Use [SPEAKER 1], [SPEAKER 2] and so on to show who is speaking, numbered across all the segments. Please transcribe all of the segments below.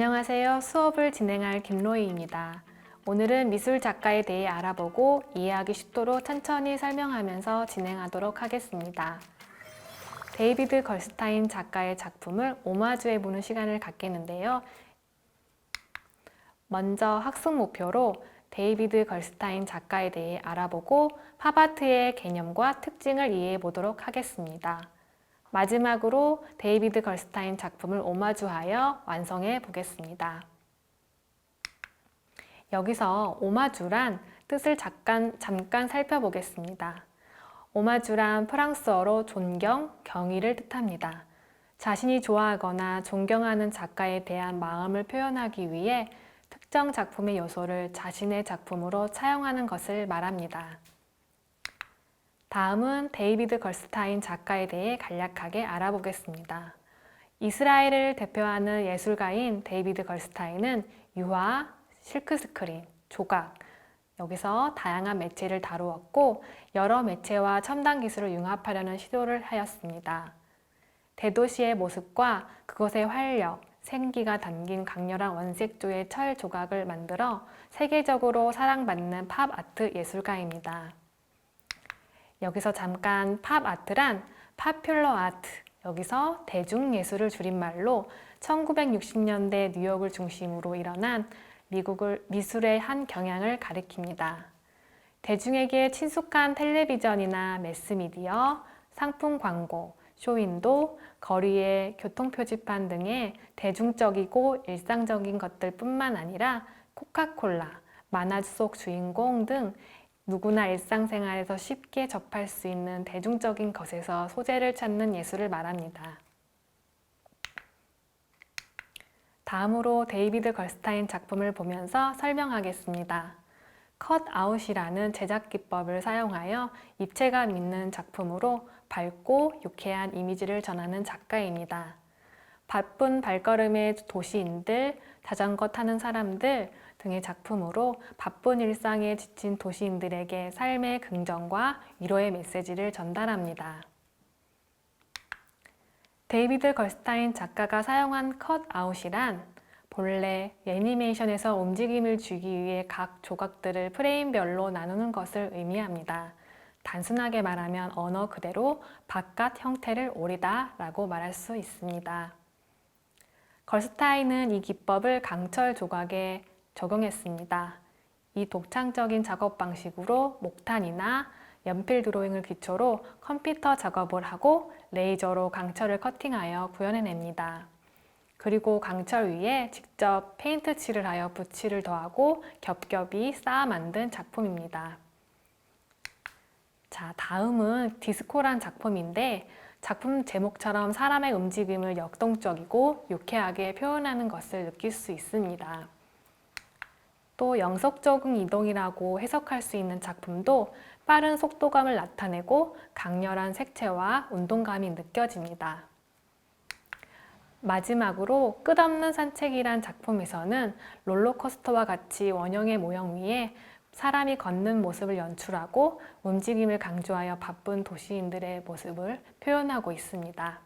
[SPEAKER 1] 안녕하세요. 수업을 진행할 김로희입니다. 오늘은 미술 작가에 대해 알아보고 이해하기 쉽도록 천천히 설명하면서 진행하도록 하겠습니다. 데이비드 걸스타인 작가의 작품을 오마주해 보는 시간을 갖겠는데요. 먼저 학습 목표로 데이비드 걸스타인 작가에 대해 알아보고 팝아트의 개념과 특징을 이해해 보도록 하겠습니다. 마지막으로 데이비드 걸스타인 작품을 오마주하여 완성해 보겠습니다. 여기서 오마주란 뜻을 잠깐, 잠깐 살펴보겠습니다. 오마주란 프랑스어로 존경, 경의를 뜻합니다. 자신이 좋아하거나 존경하는 작가에 대한 마음을 표현하기 위해 특정 작품의 요소를 자신의 작품으로 차용하는 것을 말합니다. 다음은 데이비드 걸스타인 작가에 대해 간략하게 알아보겠습니다. 이스라엘을 대표하는 예술가인 데이비드 걸스타인은 유화, 실크스크린, 조각, 여기서 다양한 매체를 다루었고 여러 매체와 첨단 기술을 융합하려는 시도를 하였습니다. 대도시의 모습과 그것의 활력, 생기가 담긴 강렬한 원색조의 철 조각을 만들어 세계적으로 사랑받는 팝 아트 예술가입니다. 여기서 잠깐 팝 아트란 파퓰러 아트, 여기서 대중예술을 줄임말로 1960년대 뉴욕을 중심으로 일어난 미국을 미술의 한 경향을 가리킵니다. 대중에게 친숙한 텔레비전이나 매스미디어, 상품 광고, 쇼윈도, 거리의 교통표지판 등의 대중적이고 일상적인 것들 뿐만 아니라 코카콜라, 만화 속 주인공 등 누구나 일상생활에서 쉽게 접할 수 있는 대중적인 것에서 소재를 찾는 예술을 말합니다. 다음으로 데이비드 걸스타인 작품을 보면서 설명하겠습니다. 컷아웃이라는 제작 기법을 사용하여 입체감 있는 작품으로 밝고 유쾌한 이미지를 전하는 작가입니다. 바쁜 발걸음의 도시인들, 자전거 타는 사람들 등의 작품으로 바쁜 일상에 지친 도시인들에게 삶의 긍정과 위로의 메시지를 전달합니다. 데이비드 걸스타인 작가가 사용한 컷아웃이란 본래 애니메이션에서 움직임을 주기 위해 각 조각들을 프레임별로 나누는 것을 의미합니다. 단순하게 말하면 언어 그대로 바깥 형태를 오리다 라고 말할 수 있습니다. 걸스타인은 이 기법을 강철 조각에 적용했습니다. 이 독창적인 작업 방식으로 목탄이나 연필 드로잉을 기초로 컴퓨터 작업을 하고 레이저로 강철을 커팅하여 구현해냅니다. 그리고 강철 위에 직접 페인트 칠을 하여 붓칠을 더하고 겹겹이 쌓아 만든 작품입니다. 자, 다음은 디스코란 작품인데 작품 제목처럼 사람의 움직임을 역동적이고 유쾌하게 표현하는 것을 느낄 수 있습니다. 또 영속적인 이동이라고 해석할 수 있는 작품도 빠른 속도감을 나타내고 강렬한 색채와 운동감이 느껴집니다. 마지막으로 끝없는 산책이란 작품에서는 롤러코스터와 같이 원형의 모형 위에 사람이 걷는 모습을 연출하고 움직임을 강조하여 바쁜 도시인들의 모습을 표현하고 있습니다.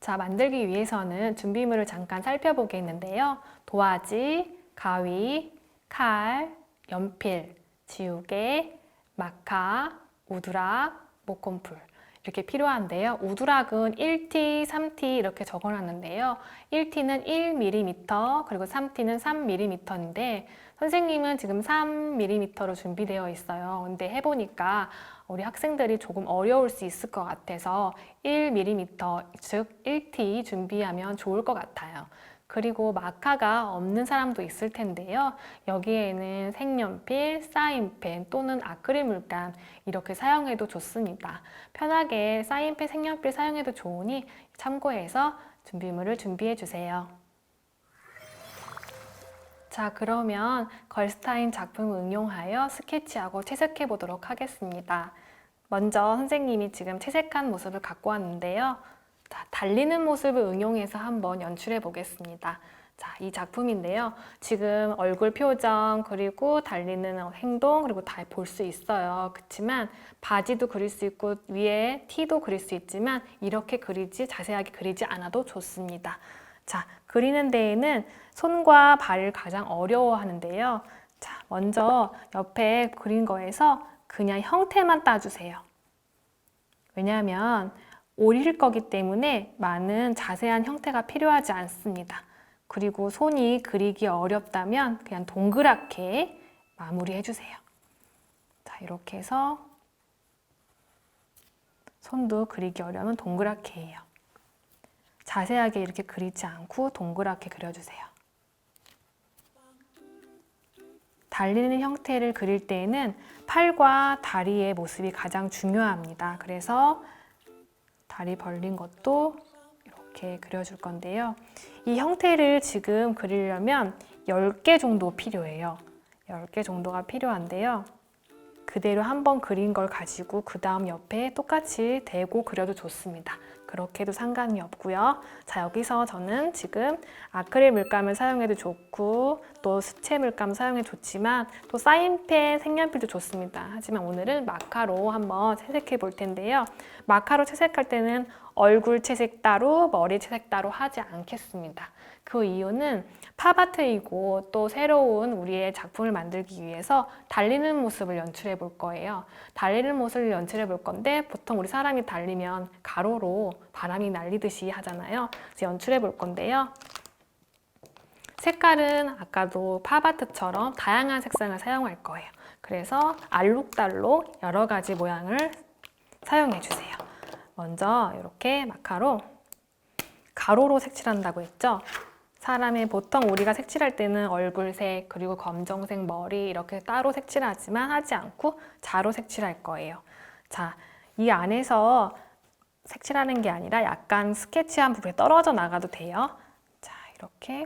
[SPEAKER 1] 자, 만들기 위해서는 준비물을 잠깐 살펴보겠는데요. 도화지, 가위, 칼, 연필, 지우개, 마카, 우드락, 목공풀 이렇게 필요한데요. 우드락은 1T, 3T 이렇게 적어놨는데요. 1T는 1mm, 그리고 3T는 3mm인데 선생님은 지금 3mm로 준비되어 있어요. 근데 해보니까 우리 학생들이 조금 어려울 수 있을 것 같아서 1mm, 즉 1T 준비하면 좋을 것 같아요. 그리고 마카가 없는 사람도 있을 텐데요. 여기에는 색연필, 사인펜 또는 아크릴 물감 이렇게 사용해도 좋습니다. 편하게 사인펜, 색연필 사용해도 좋으니 참고해서 준비물을 준비해 주세요. 자, 그러면 걸스타인 작품을 응용하여 스케치하고 채색해 보도록 하겠습니다. 먼저 선생님이 지금 채색한 모습을 갖고 왔는데요. 자, 달리는 모습을 응용해서 한번 연출해 보겠습니다. 자, 이 작품인데요. 지금 얼굴 표정, 그리고 달리는 행동, 그리고 다 볼 수 있어요. 그렇지만 바지도 그릴 수 있고 위에 티도 그릴 수 있지만 이렇게 그리지 자세하게 그리지 않아도 좋습니다. 자, 그리는 데에는 손과 발을 가장 어려워하는데요. 자, 먼저 옆에 그린 거에서 그냥 형태만 따주세요. 왜냐하면 오릴 거기 때문에 많은 자세한 형태가 필요하지 않습니다. 그리고 손이 그리기 어렵다면 그냥 동그랗게 마무리해 주세요. 자, 이렇게 해서 손도 그리기 어려우면 동그랗게 해요. 자세하게 이렇게 그리지 않고 동그랗게 그려주세요. 달리는 형태를 그릴 때에는 팔과 다리의 모습이 가장 중요합니다. 그래서 다리 벌린 것도 이렇게 그려줄 건데요. 이 형태를 지금 그리려면 10개 정도 필요해요. 10개 정도가 필요한데요. 그대로 한번 그린 걸 가지고 그 다음 옆에 똑같이 대고 그려도 좋습니다. 그렇게 해도 상관이 없고요. 자, 여기서 저는 지금 아크릴 물감을 사용해도 좋고 또 수채 물감 사용해도 좋지만 또 사인펜, 색연필도 좋습니다. 하지만 오늘은 마카로 한번 채색해 볼 텐데요. 마카로 채색할 때는 얼굴 채색 따로, 머리 채색 따로 하지 않겠습니다. 그 이유는 팝아트이고 또 새로운 우리의 작품을 만들기 위해서 달리는 모습을 연출해 볼 거예요. 달리는 모습을 연출해 볼 건데 보통 우리 사람이 달리면 가로로 바람이 날리듯이 하잖아요. 그래서 연출해 볼 건데요. 색깔은 아까도 팝아트처럼 다양한 색상을 사용할 거예요. 그래서 알록달록 여러 가지 모양을 사용해 주세요. 먼저 이렇게 마카로 가로로 색칠한다고 했죠? 사람의 보통 우리가 색칠할 때는 얼굴색 그리고 검정색 머리 이렇게 따로 색칠하지만 하지 않고 자로 색칠할 거예요. 자, 이 안에서 색칠하는 게 아니라 약간 스케치한 부분에 떨어져 나가도 돼요. 자, 이렇게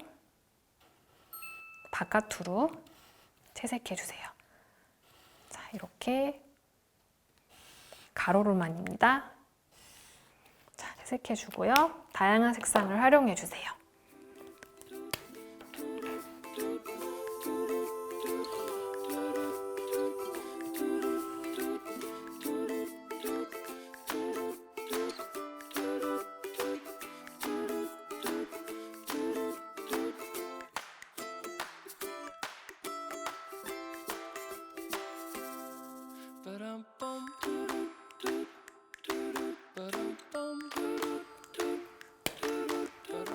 [SPEAKER 1] 바깥으로 채색해 주세요. 자, 이렇게 가로로만입니다. 자, 채색해 주고요. 다양한 색상을 활용해 주세요.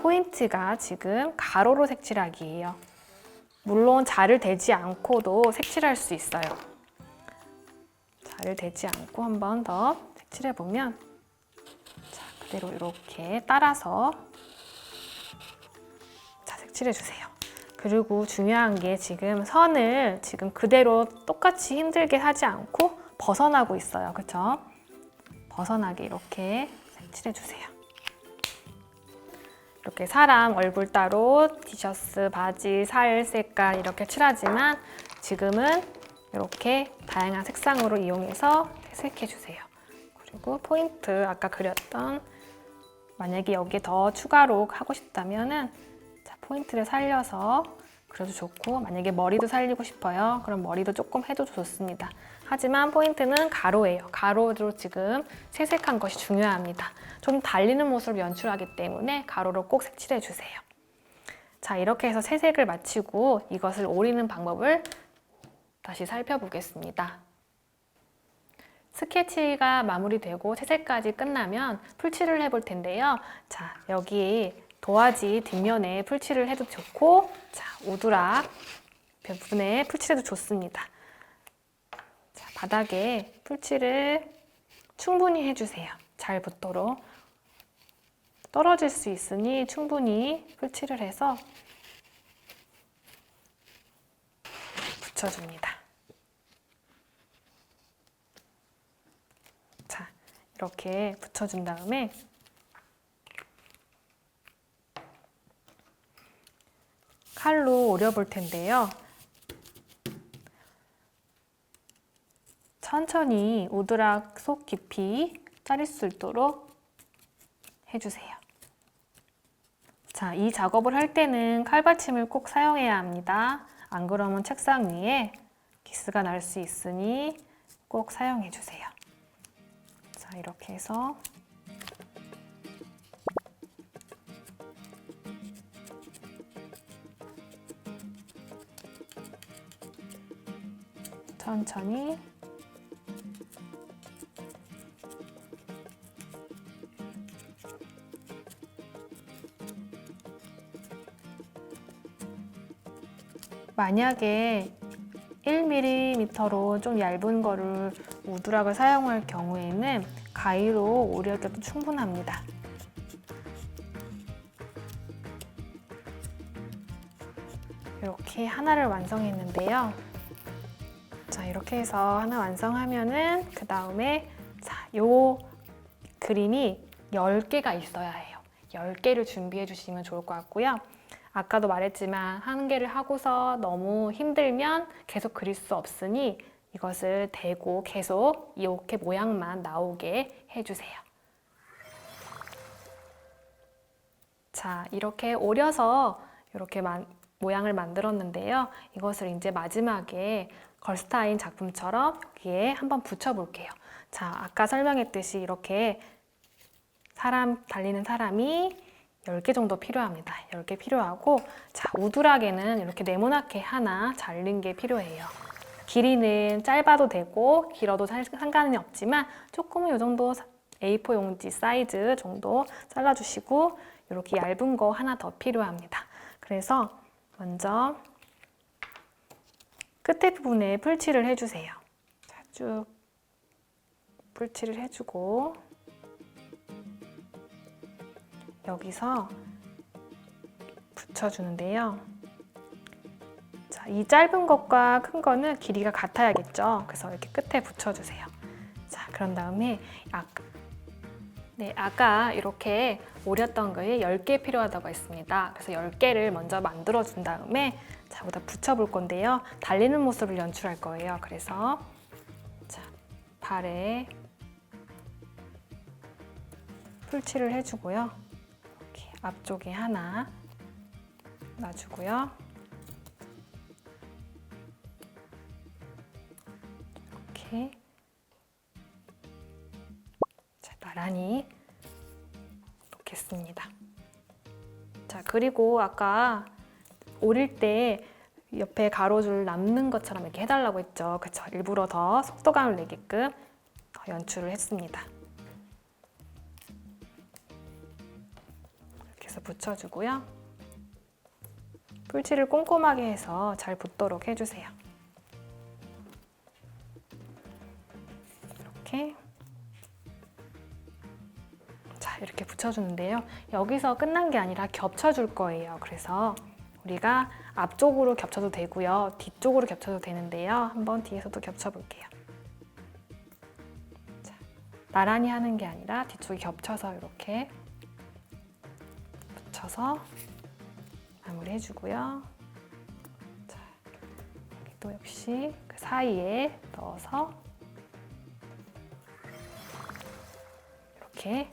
[SPEAKER 1] 포인트가 지금 가로로 색칠하기예요. 물론 자를 대지 않고도 색칠할 수 있어요. 자를 대지 않고 한 번 더 색칠해 보면 자, 그대로 이렇게 따라서 자, 색칠해 주세요. 그리고 중요한 게 지금 선을 지금 그대로 똑같이 힘들게 하지 않고 벗어나고 있어요. 그렇죠? 벗어나게 이렇게 색칠해 주세요. 이렇게 사람 얼굴 따로 티셔츠, 바지, 살 색깔 이렇게 칠하지만 지금은 이렇게 다양한 색상으로 이용해서 채색해 주세요. 그리고 포인트 아까 그렸던 만약에 여기에 더 추가로 하고 싶다면은 자, 포인트를 살려서 그래도 좋고 만약에 머리도 살리고 싶어요. 그럼 머리도 조금 해도 좋습니다. 하지만 포인트는 가로예요. 가로로 지금 채색한 것이 중요합니다. 좀 달리는 모습을 연출하기 때문에 가로로 꼭 색칠해 주세요. 자, 이렇게 해서 채색을 마치고 이것을 오리는 방법을 다시 살펴보겠습니다. 스케치가 마무리되고 채색까지 끝나면 풀칠을 해볼 텐데요. 자, 여기 도화지 뒷면에 풀칠을 해도 좋고, 자, 우드락 부분에 풀칠해도 좋습니다. 자, 바닥에 풀칠을 충분히 해주세요. 잘 붙도록. 떨어질 수 있으니 충분히 풀칠을 해서 붙여줍니다. 자, 이렇게 붙여준 다음에 칼로 오려볼 텐데요. 천천히 오드락 속 깊이 자를 수 있도록 해주세요. 자, 이 작업을 할 때는 칼받침을 꼭 사용해야 합니다. 안 그러면 책상 위에 기스가 날 수 있으니 꼭 사용해 주세요. 자, 이렇게 해서 천천히 만약에 1mm로 좀 얇은 거를 우드락을 사용할 경우에는 가위로 오려도 충분합니다. 이렇게 하나를 완성했는데요. 자, 이렇게 해서 하나 완성하면은 그 다음에 자, 요 그림이 10개가 있어야 해요. 10개를 준비해 주시면 좋을 것 같고요. 아까도 말했지만 한 개를 하고서 너무 힘들면 계속 그릴 수 없으니 이것을 대고 계속 이렇게 모양만 나오게 해주세요. 자, 이렇게 오려서 이렇게 만- 모양을 만들었는데요. 이것을 이제 마지막에 걸스타인 작품처럼 여기에 한번 붙여볼게요. 자, 아까 설명했듯이 이렇게 사람, 달리는 사람이 10개 정도 필요합니다. 10개 필요하고, 자, 우드락에는 이렇게 네모나게 하나 자른 게 필요해요. 길이는 짧아도 되고, 길어도 살- 상관은 없지만, 조금은 이 정도 A4 용지 사이즈 정도 잘라주시고, 이렇게 얇은 거 하나 더 필요합니다. 그래서 먼저 끝에 부분에 풀칠을 해주세요. 자, 쭉 풀칠을 해주고, 여기서 붙여주는데요. 자, 이 짧은 것과 큰 거는 길이가 같아야겠죠. 그래서 이렇게 끝에 붙여주세요. 자, 그런 다음에 아까, 네, 아까 이렇게 오렸던 거에 10개 필요하다고 했습니다. 그래서 10개를 먼저 만들어준 다음에 자, 여기다 붙여볼 건데요. 달리는 모습을 연출할 거예요. 그래서 자, 발에 풀칠을 해주고요. 앞쪽에 하나 놔주고요. 이렇게 자, 나란히 놓겠습니다. 자, 그리고 아까 오릴 때 옆에 가로줄 남는 것처럼 이렇게 해달라고 했죠. 그쵸? 일부러 더 속도감을 내게끔 더 연출을 했습니다. 붙여주고요. 풀칠을 꼼꼼하게 해서 잘 붙도록 해주세요. 이렇게 자 이렇게 붙여주는데요. 여기서 끝난 게 아니라 겹쳐줄 거예요. 그래서 우리가 앞쪽으로 겹쳐도 되고요. 뒤쪽으로 겹쳐도 되는데요. 한번 뒤에서도 겹쳐볼게요. 자, 나란히 하는 게 아니라 뒤쪽이 겹쳐서 이렇게 붙여서 마무리해주고요. 자, 여기도 역시 그 사이에 넣어서 이렇게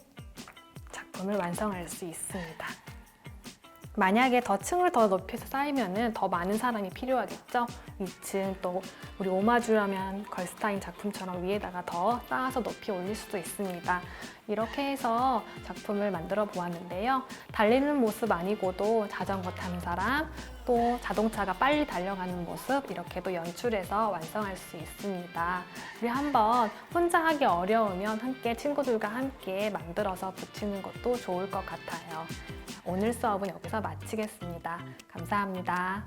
[SPEAKER 1] 작품을 완성할 수 있습니다. 만약에 더 층을 더 높여서 쌓이면은 더 많은 사람이 필요하겠죠. 2층 또 우리 오마주라면 걸스타인 작품처럼 위에다가 더 쌓아서 높이 올릴 수도 있습니다. 이렇게 해서 작품을 만들어 보았는데요. 달리는 모습 아니고도 자전거 타는 사람, 또 자동차가 빨리 달려가는 모습 이렇게도 연출해서 완성할 수 있습니다. 우리 한번 혼자 하기 어려우면 함께 친구들과 함께 만들어서 붙이는 것도 좋을 것 같아요. 오늘 수업은 여기서 마치겠습니다. 감사합니다.